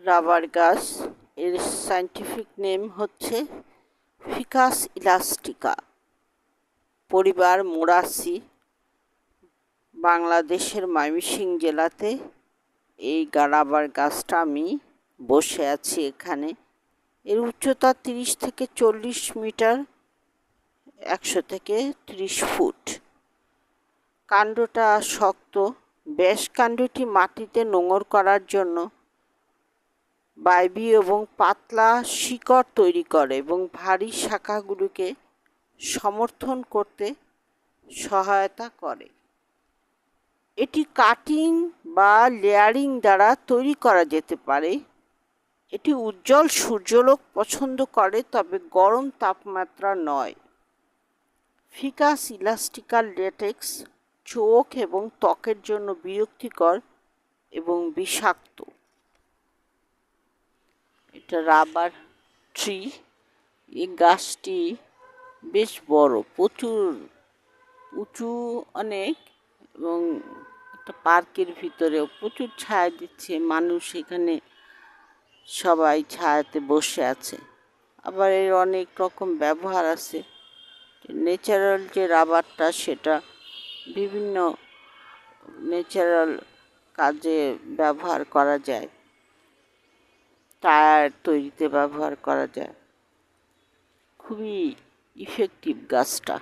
Rubber গাছ, এর scientific name হচ্ছে ফিকাস ইলাস্টিকা পরিবার মোরাসি, বাংলাদেশের ময়মনসিং জেলাতে এই রাবার গাছটা আমি বসে আছি এখানে। এর উচ্চতা তিরিশ থেকে চল্লিশ মিটার, একশো থেকে ত্রিশ ফুট। কাণ্ডটা শক্ত। ব্যাস কাণ্ডটি মাটিতে নোঙর করার জন্য বায়বি এবং পাতলা শিকড় তৈরি করে এবং ভারী শাখাগুলোকে সমর্থন করতে সহায়তা করে। এটি কাটিং বা লেয়ারিং দ্বারা তৈরি করা যেতে পারে। এটি উজ্জ্বল সূর্যলোক পছন্দ করে, তবে গরম তাপমাত্রা নয়। ফিকাস ইলাস্টিকাল লেটেক্স, চোখ এবং ত্বকের জন্য বিরক্তিকর এবং বিষাক্ত। এটা রাবার ট্রি এই গাছটি বেশ বড়, প্রচুর, উঁচু অনেক এবং একটা পার্কের ভিতরেও প্রচুর ছায়া দিচ্ছে, মানুষ এখানে সবাই ছায়াতে বসে আছে। আবার এর অনেক রকম ব্যবহার আছে। ন্যাচারাল যে রাবারটা সেটা বিভিন্ন ন্যাচারাল কাজে ব্যবহার করা যায়। টায়ার তৈরিতে ব্যবহার করা যায়। খুবই ইফেক্টিভ গাছটা।